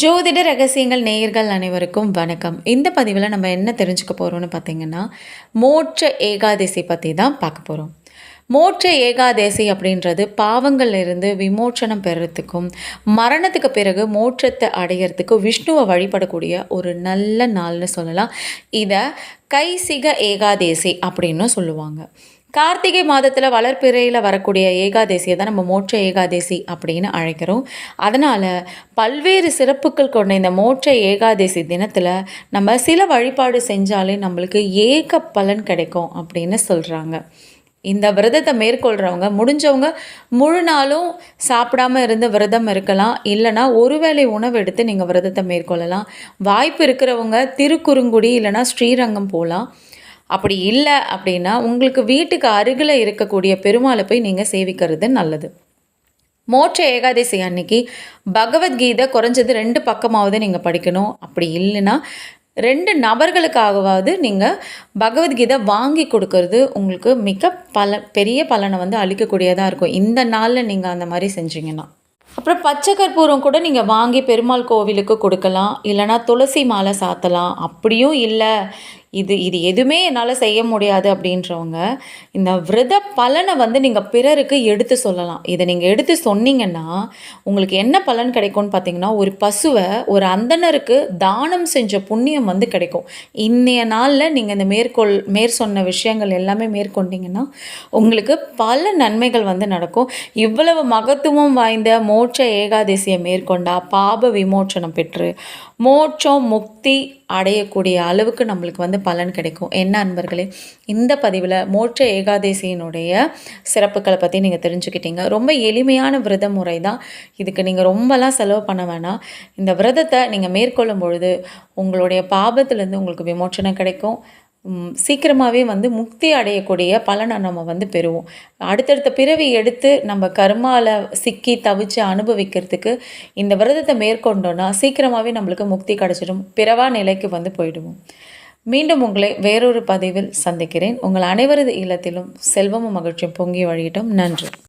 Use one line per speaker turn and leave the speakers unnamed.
ஜோதிட ரகசியங்கள் நேயர்கள் அனைவருக்கும் வணக்கம். இந்த பதிவில் நம்ம என்ன தெரிஞ்சுக்க போகிறோம்னு பார்த்தீங்கன்னா மோட்ச ஏகாதசி பற்றி தான் பார்க்க போகிறோம் மோட்ச ஏகாதசி அப்படின்றது பாவங்கள்லேருந்து விமோச்சனம் பெறத்துக்கும் மரணத்துக்கு பிறகு மோட்சத்தை அடையிறதுக்கு விஷ்ணுவை வழிபடக்கூடிய ஒரு நல்ல நாள்னு சொல்லலாம். இதை கைசிக ஏகாதேசி அப்படின்னு சொல்லுவாங்க. கார்த்திகை மாதத்தில் வளர்ப்பிறையில் வரக்கூடிய ஏகாதேசியை தான் நம்ம மோட்ச ஏகாதேசி அப்படின்னு அழைக்கிறோம். அதனால் பல்வேறு சிறப்புகள் கொண்ட இந்த மோட்ச ஏகாதேசி தினத்தில் நம்ம சில வழிபாடு செஞ்சாலே நம்மளுக்கு ஏக பலன் கிடைக்கும் அப்படின்னு சொல்கிறாங்க இந்த விரதத்தை மேற்கொள்கிறவங்க முடிஞ்சவங்க முழு நாளும் சாப்பிடாம இருந்து விரதம் இருக்கலாம். இல்லைனா ஒருவேளை உணவு எடுத்து நீங்கள் விரதத்தை மேற்கொள்ளலாம். வாய்ப்பு இருக்கிறவங்க திருக்குறுங்குடி இல்லைனா ஸ்ரீரங்கம் போகலாம் அப்படி இல்லை அப்படின்னா உங்களுக்கு வீட்டுக்கு அருகில் இருக்கக்கூடிய பெருமாளை போய் நீங்கள் சேவிக்கிறது நல்லது. மோட்ச ஏகாதசி அன்னைக்கு பகவத்கீதை குறைஞ்சது ரெண்டு பக்கமாவது நீங்கள் படிக்கணும். அப்படி இல்லைன்னா ரெண்டு நபர்களுக்காகவாவது நீங்கள் பகவத்கீதை வாங்கி கொடுக்கறது உங்களுக்கு மிக பல பெரிய பலனை வந்து அளிக்கக்கூடியதாக இருக்கும். இந்த நாளில் நீங்கள் அந்த மாதிரி செஞ்சீங்கன்னா. அப்புறம் பச்சை கற்பூரம் கூட நீங்கள் வாங்கி பெருமாள் கோவிலுக்கு கொடுக்கலாம். இல்லைனா துளசி மாலை சாத்தலாம். அப்படியும் இல்லை. இது இது எதுவுமே என்னால் செய்ய முடியாது அப்படின்றவங்க இந்த விரத பலனை வந்து நீங்கள் பிறருக்கு எடுத்து சொல்லலாம். இதை நீங்கள் எடுத்து சொன்னீங்கன்னா உங்களுக்கு என்ன பலன் கிடைக்கும்னு பார்த்தீங்கன்னா ஒரு பசுவை ஒரு அந்தனருக்கு தானம் செஞ்ச புண்ணியம் வந்து கிடைக்கும். இன்றைய நாளில் நீங்கள் இந்த மேற்கொள் மேற் சொன்ன விஷயங்கள் எல்லாமே மேற்கொண்டீங்கன்னா உங்களுக்கு பல நன்மைகள் வந்து நடக்கும். இவ்வளவு மகத்துவம் வாய்ந்த மோட்ச ஏகாதசியை மேற்கொண்டா பாப விமோச்சனம் பெற்று மோட்சம் முக்தி அடையக்கூடிய அளவுக்கு நம்மளுக்கு வந்து பலன் கிடைக்கும். என்ன அன்பர்களே? இந்த பதிவில் மோட்ச ஏகாதசியினுடைய சிறப்புகளை பற்றி நீங்கள் தெரிஞ்சுக்கிட்டீங்க. ரொம்ப எளிமையான விரத முறை தான் இதுக்கு நீங்கள் ரொம்பலாம் செலவு பண்ண வேணாம். இந்த விரதத்தை நீங்கள் மேற்கொள்ளும் பொழுது உங்களுடைய பாபத்துலேருந்து உங்களுக்கு விமோச்சனம் கிடைக்கும். சீக்கிரமாகவே வந்து முக்தி அடையக்கூடிய பலனை நம்ம வந்து பெறுவோம். அடுத்தடுத்த பிறவி எடுத்து நம்ம கர்மாவில் சிக்கி தவிச்சு அனுபவிக்கிறதுக்கு இந்த விரதத்தை மேற்கொண்டோன்னா சீக்கிரமாகவே நம்மளுக்கு முக்தி கிடச்சிடும். பிறவா நிலைக்கு வந்து போயிடுவோம். மீண்டும் உங்களை வேறொரு பதிவில் சந்திக்கிறேன். உங்கள் அனைவரது இல்லத்திலும் செல்வமும் மகிழ்ச்சியும் பொங்கி வழியிட்டும். நன்றி.